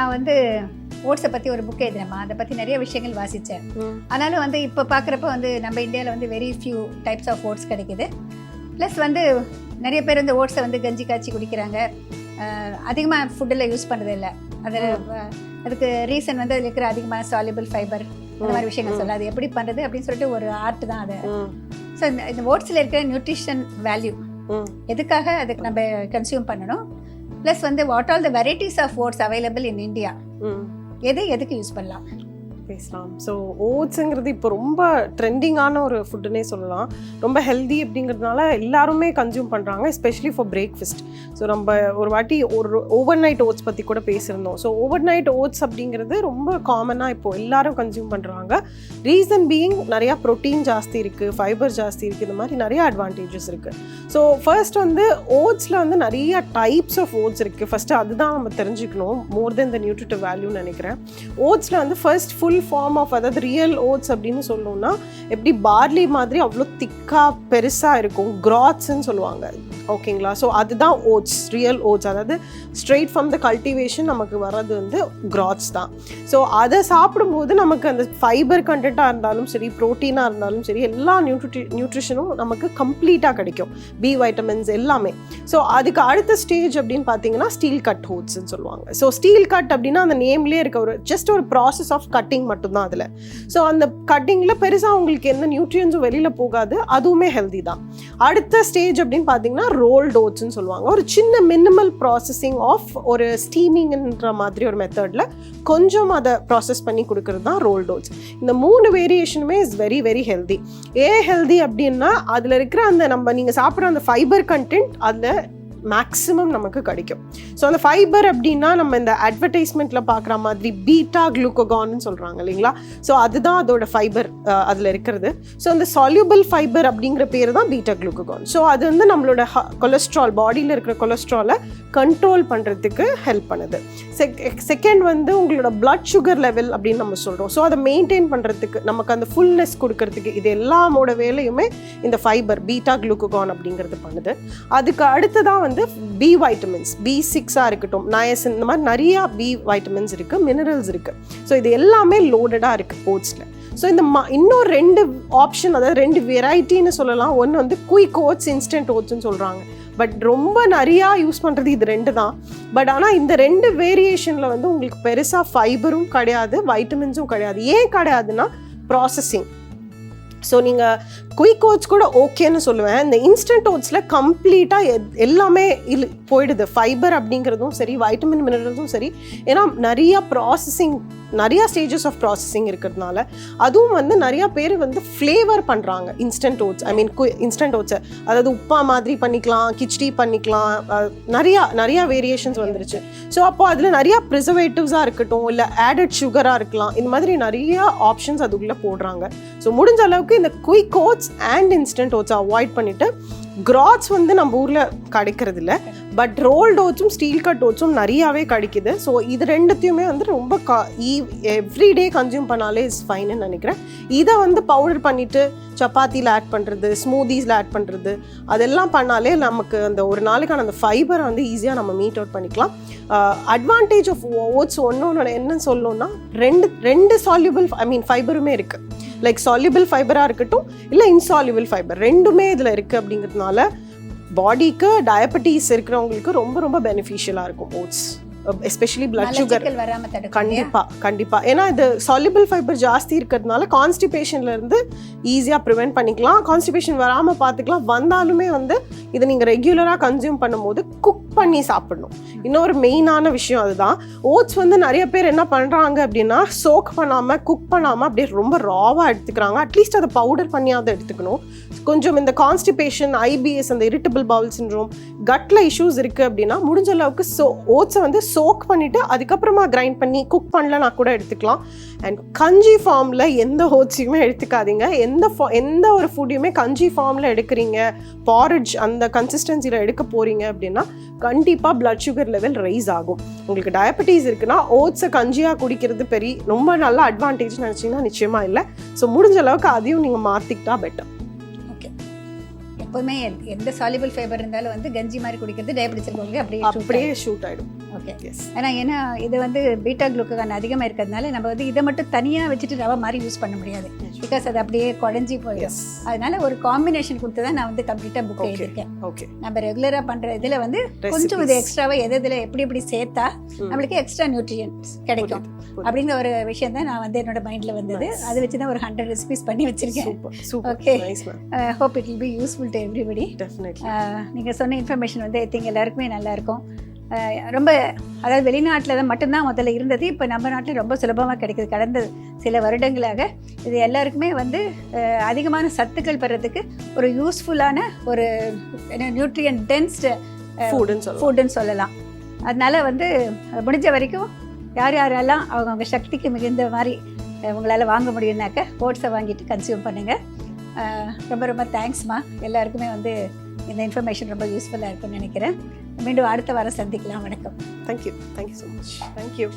நான் வந்து ஓட்ஸை பற்றி ஒரு புக் எழுதினேம்மா. அதை பற்றி நிறைய விஷயங்கள் வாசித்தேன். ஆனாலும் வந்து இப்போ பார்க்குறப்ப வந்து நம்ம இந்தியாவில் வந்து very few types of oats கிடைக்குது. ப்ளஸ் வந்து நிறைய பேர் வந்து ஓட்ஸை வந்து கஞ்சி காய்ச்சி குடிக்கிறாங்க. அதிகமாக ஃபுட்டில் யூஸ் பண்ணுறது இல்லை. அதில் அதுக்கு ரீசன் வந்து அதில் இருக்கிற அதிகமான சால்யூபிள் ஃபைபர் அந்த மாதிரி விஷயங்கள் சொல்ல அது எப்படி பண்ணுறது அப்படின்னு சொல்லிட்டு ஒரு ஆர்ட் தான் அது. ஸோ இந்த இந்த ஓட்ஸில் இருக்கிற நியூட்ரிஷன் வேல்யூ எதுக்காக அதுக்கு நம்ம கன்சியூம் பண்ணணும்? ப்ளஸ் வந்து what all the varieties of oats available in India எது எதுக்கு யூஸ் பண்ணலாம்? பேசலாம். ஸோ ஓட்ஸுங்கிறது இப்போ ரொம்ப ட்ரெண்டிங்கான ஒரு ஃபுட்டுன்னே சொல்லலாம். ரொம்ப ஹெல்தி அப்படிங்கிறதுனால எல்லாருமே கன்சியூம் பண்ணுறாங்க எஸ்பெஷலி ஃபார் பிரேக்ஃபாஸ்ட் ஸோ நம்ம ஒரு வாட்டி ஒரு ஓவர் நைட் ஓட்ஸ் பற்றி கூட பேசியிருந்தோம். ஸோ ஓவர் நைட் ஓட்ஸ் அப்படிங்கிறது ரொம்ப காமனாக இப்போ எல்லாரும் கன்சியூம் பண்ணுறாங்க ரீசன் பீயிங் நிறையா ப்ரோட்டீன் ஜாஸ்தி இருக்குது ஃபைபர் ஜாஸ்தி இருக்குது இந்த மாதிரி நிறையா அட்வான்டேஜஸ் இருக்குது ஸோ ஃபர்ஸ்ட் வந்து ஓட்ஸில் வந்து நிறைய டைப்ஸ் ஆஃப் ஓட்ஸ் இருக்குது ஃபஸ்ட்டு அதுதான் நம்ம தெரிஞ்சுக்கணும் மோர் தென் த நியூட்ரிட்டிவ் வேல்யூன்னு நினைக்கிறேன். ஓட்ஸில் வந்து ஃபர்ஸ்ட் ஃபுல் ஃபார்ம் ஆஃப் அதாவது ரியல் ஓட்ஸ் அப்படின்னு சொல்லணும்னா எப்படி பார்லி மாதிரி அவ்வளோ திக்காக பெருசாக இருக்கும் கிராட்ஸ்ன்னு சொல்லுவாங்க. ஓகேங்களா ஸோ அதுதான் ஓட்ஸ் ரியல் ஓட்ஸ் அதாவது ஸ்ட்ரெயிட் ஃப்ரம் த கல்டிவேஷன் நமக்கு வர்றது வந்து கிராட்ஸ் தான். ஸோ அதை சாப்பிடும்போது நமக்கு அந்த ஃபைபர் கண்டென்ட்டாக இருந்தாலும் சரி ப்ரோட்டீனாக இருந்தாலும் சரி எல்லா நியூட்ரி நியூட்ரிஷனும் நமக்கு கம்ப்ளீட்டாக கிடைக்கும். பி வைட்டமின்ஸ் எல்லாமே. ஸோ அதுக்கு அடுத்த ஸ்டேஜ் அப்படின்னு பார்த்தீங்கன்னா ஸ்டீல் கட் ஓட்ஸ்ன்னு சொல்லுவாங்க. ஸோ ஸ்டீல் கட் அப்படின்னா அந்த நேம்லேயே இருக்க ஒரு ஜஸ்ட் ஒரு ப்ராசஸ் ஆஃப் கட்டிங் மட்டும்தான் அதில். ஸோ அந்த கட்டிங்கில் பெருசாக உங்களுக்கு எந்த நியூட்ரியன்ஸும் வெளியில் போகாது. அதுவுமே ஹெல்தி தான். அடுத்த ஸ்டேஜ் அப்படின்னு பார்த்தீங்கன்னா ரோல்ட் ஓட்ஸ்ன்னு சொல்லுவாங்க. ஒரு சின்ன மினிமல் ப்ராசஸிங் ஆஃப் ஒரு ஸ்டீமிங்ன்ற மாதிரி ஒரு மெத்தடில் கொஞ்சம் அதை ப்ராசஸ் பண்ணி கொடுக்கறது தான் ரோல்ட் ஓட்ஸ் இந்த மூணு வேரியேஷனுமே is very very healthy a healthy அப்படின்னா அதில் இருக்கிற அந்த நம்ம நீங்கள் சாப்பிட்ற அந்த ஃபைபர் கண்டென்ட் அதில் மேக்ஸிமம் நமக்கு கிடைக்கும். ஸோ அந்த ஃபைபர் அப்படின்னா நம்ம இந்த அட்வர்டைஸ்மெண்ட்டில் பார்க்குற மாதிரி பீட்டா குளுக்கோகான்னு சொல்கிறாங்க இல்லைங்களா? ஸோ அதுதான் அதோட ஃபைபர் அதில் இருக்கிறது. ஸோ அந்த சால்யூபிள் ஃபைபர் அப்படிங்கிற பேர் தான் பீட்டா குளுக்கோகான் ஸோ அது வந்து நம்மளோட கொலஸ்ட்ரால் பாடியில் இருக்கிற கொலஸ்ட்ராலை கண்ட்ரோல் பண்ணுறதுக்கு ஹெல்ப் பண்ணுது. செக் செகண்ட் வந்து உங்களோட பிளட் சுகர் லெவல் அப்படின்னு நம்ம சொல்கிறோம் ஸோ அதை மெயின்டைன் பண்ணுறதுக்கு நமக்கு அந்த ஃபுல்னஸ் கொடுக்கறதுக்கு இது எல்லாமோட வேலையுமே இந்த ஃபைபர் பீட்டா குளுக்கோகான் அப்படிங்கிறது பண்ணுது. அதுக்கு அடுத்ததான் வந்து பி வைட்டமின்ஸ் பி சிக்ஸாக இருக்கட்டும் நயசின் இந்த மாதிரி நிறையா பி வைட்டமின்ஸ் இருக்குது மினரல்ஸ் இருக்குது ஸோ இது எல்லாமே லோடடாக இருக்குது ஓட்ஸில் ஸோ இந்த ம இன்னும் ரெண்டு ஆப்ஷன் அதாவது ரெண்டு வெரைட்டின்னு சொல்லலாம். ஒன்று வந்து குயிக் ஓட்ஸ் இன்ஸ்டன்ட் ஓட்ஸ்னு சொல்கிறாங்க பட் ரொம்ப நிறையா யூஸ் பண்ணுறது இது ரெண்டு தான். பட் ஆனால் இந்த ரெண்டு வேரியேஷனில் வந்து உங்களுக்கு பெருசாக ஃபைபரும் கிடையாது வைட்டமின்ஸும் கிடையாது. ஏன் கிடையாதுன்னா ப்ராசஸிங் ஸோ நீங்கள் குயிக் ஓட்ஸ் கூட ஓகேன்னு சொல்லுவேன். இந்த இன்ஸ்டன்ட் ஓட்ஸில் கம்ப்ளீட்டாக எல்லாமே இல் போயிடுது. ஃபைபர் அப்படிங்கிறதும் சரி வைட்டமின் மினரல்ஸும் சரி. ஏன்னா நிறையா ப்ராசஸிங் நிறையா ஸ்டேஜஸ் ஆஃப் ப்ராசஸிங் இருக்கிறதுனால அதுவும் வந்து நிறையா பேர் வந்து ஃப்ளேவர் பண்ணுறாங்க instant oats I mean instant ஓட்ஸை அதாவது உப்பா மாதிரி பண்ணிக்கலாம் கிச்டி பண்ணிக்கலாம் நிறையா நிறையா வேரியேஷன்ஸ் வந்துருச்சு. ஸோ அப்போ அதில் நிறையா ப்ரிசர்வேட்டிவ்ஸாக இருக்கட்டும் இல்லை ஆடட் சுகராக இருக்கலாம் இந்த மாதிரி நிறையா ஆப்ஷன்ஸ் அதுக்குள்ளே போடுறாங்க. ஸோ முடிஞ்ச அளவுக்கு இந்த குயிக் ஓட்ஸ் அண்ட் இன்ஸ்டன்ட் ஓட்ஸை அவாய்ட் பண்ணிவிட்டு கிராட்ஸ் வந்து நம்ம ஊரில் கிடைக்கிறதில்ல. பட் ரோல் டோச்சும் ஸ்டீல் கட் டோச்சும் நிறையாவே கிடைக்குது. ஸோ இது ரெண்டுத்தையுமே வந்து ரொம்ப கா e, எவ்ரிடே கன்சியூம் பண்ணாலே இஸ் ஃபைன்னு நினைக்கிறேன். இதை வந்து பவுடர் பண்ணிவிட்டு சப்பாத்தியில் ஆட் பண்ணுறது ஸ்மூதிஸில் ஆட் பண்ணுறது அதெல்லாம் பண்ணாலே நமக்கு அந்த ஒரு நாளைக்கான அந்த ஃபைபரை வந்து ஈஸியாக நம்ம மீட் அவுட் பண்ணிக்கலாம். அட்வான்டேஜ் ஆஃப் ஓட்ஸ் ஒன்று ஒன்று என்ன சொல்லணும்னா ரெண்டு ரெண்டு சால்யூபிள் ஐ மீன் ஃபைபருமே இருக்குது லைக் சால்யூபிள் ஃபைபராக இருக்கட்டும் இல்லை இன்சால்யூபிள் ஃபைபர் ரெண்டுமே இதில் இருக்குது அப்படிங்கிறதுனால பாடிக்கு டயபெட்டிஸ் இருக்கிறவங்களுக்கு ரொம்ப ரொம்ப பெனிஃபிஷியலாக இருக்கும் ஓட்ஸ் எஸ்பெஷலி பிளட் சுகர் கண்டிப்பா கண்டிப்பா. ஏன்னா இது சால்யூபிள் ஃபைபர் ஜாஸ்தி இருக்கிறதுனால கான்ஸ்டிபேஷன்ல இருந்து ஈஸியா ப்ரிவென்ட் பண்ணிக்கலாம். கான்ஸ்டிபேஷன் வராம பார்த்துக்கலாம் வந்தாலுமே வந்து இதை நீங்க ரெகுலரா கன்சியூம் பண்ணும்போது குக் பண்ணி சாப்பிடணும். இன்னொரு மெயினான விஷயம் அதுதான். ஓட்ஸ் வந்து நிறைய பேர் என்ன பண்றாங்க அப்படின்னா சோக் பண்ணாம குக் பண்ணாம அப்படியே ரொம்ப ராவா எடுத்துக்கிறாங்க. அட்லீஸ்ட் அதை பவுடர் பண்ணியாவது எடுத்துக்கணும். கொஞ்சம் இந்த கான்ஸ்டிபேஷன் ஐபிஎஸ் அந்த இரிட்டபிள் பவுல் சின்ரோம் கட்ல இஷ்யூஸ் இருக்குது அப்படின்னா முடிஞ்ச அளவுக்கு சோ ஓட்ஸை வந்து சோக் பண்ணிவிட்டு அதுக்கப்புறமா கிரைண்ட் பண்ணி குக் பண்ணலனா கூட எடுத்துக்கலாம். அண்ட் கஞ்சி ஃபார்மில் எந்த ஓட்ஸையுமே எடுத்துக்காதீங்க. எந்த ஃபா எந்த ஒரு ஃபுட்டையுமே கஞ்சி ஃபார்மில் எடுக்கிறீங்க. பாரிட்ஜ் அந்த கன்சிஸ்டன்சியில் எடுக்க போகிறீங்க அப்படின்னா கண்டிப்பாக பிளட் சுகர் லெவல் ரைஸ் ஆகும். உங்களுக்கு டயபெட்டிஸ் இருக்குன்னா ஓட்ஸை கஞ்சியாக குடிக்கிறது பெரிய ரொம்ப நல்ல அட்வான்டேஜ் நினச்சிங்கன்னா நிச்சயமாக இல்லை. ஸோ முடிஞ்ச அளவுக்கு அதையும் நீங்கள் மாற்றிக்கிட்டா பெட்டர் எப்பவுமே எந்த சால்யூபிள் ஃபைபர் இருந்தாலும் வந்து கஞ்சி மாதிரி குடிக்கிறது டயபிட்டிஸ் இருக்கவங்களுக்கு அப்படியே அப்படியே ஷூட் ஆகிடும் ஓகே ஏன்னா ஏன்னா இது வந்து பீட்டா குளுக்கோகான் அதிகமாக இருக்கிறதுனால நம்ம வந்து இதை மட்டும் தனியாக வச்சுட்டு ரவை மாதிரி யூஸ் பண்ண முடியாது. பிகாஸ் அது அப்படியே குழஞ்சி போயிடும். அதனால ஒரு காம்பினேஷன் கொடுத்து தான் நான் வந்து கம்ப்ளீட்டாக புக். எழுதியிருக்கேன். ஓகே நம்ம ரெகுலராக பண்ணுற இதில் வந்து கொஞ்சம் இது எக்ஸ்ட்ராவாக எது இதில் எப்படி எப்படி சேர்த்தா நம்மளுக்கு எக்ஸ்ட்ரா நியூட்ரியன்ஸ் கிடைக்கும். அப்படிங்கிற ஒரு விஷயம் தான் நான் வந்து என்னோட மைண்டில் வந்தது. அதை வச்சு தான் ஒரு ஹண்ட்ரட் ரெசிபிஸ் பண்ணி வச்சிருக்கேன். Ma'am hope it will be useful to everybody நீங்கள் சொன்ன இன்ஃபர்மேஷன் வந்து ஐ திங்க் எல்லாருக்குமே நல்லா இருக்கும். அஹ் ரொம்ப அதாவது வெளிநாட்டில் தான் மட்டும்தான் முதல்ல இருந்தது. இப்போ நம்ம நாட்டில் ரொம்ப சுலபமாக கிடைக்குது. கடந்த சில வருடங்களாக இது எல்லாருக்குமே வந்து அதிகமான சத்துக்கள் பெறதுக்கு ஒரு யூஸ்ஃபுல்லான ஒரு நியூட்ரியன் டென்ஸ்டு ஃபுட்டுன்னு சொல்லலாம். அதனால வந்து முடிஞ்ச வரைக்கும் யார் யாரெல்லாம் அவங்கவுங்க சக்திக்கு மிகுந்த மாதிரி உங்களால் வாங்க முடியும்னாக்க ஓட்ஸை வாங்கிட்டு கன்சியூம் பண்ணுங்கள் ரொம்ப ரொம்ப தேங்க்ஸ்மா எல்லாருக்குமே வந்து இந்த இன்ஃபர்மேஷன் ரொம்ப யூஸ்ஃபுல்லாக இருக்கும்னு நினைக்கிறேன். மீண்டும் அடுத்த வாரம் சந்திக்கலாம். வணக்கம். Thank you thank you so much thank you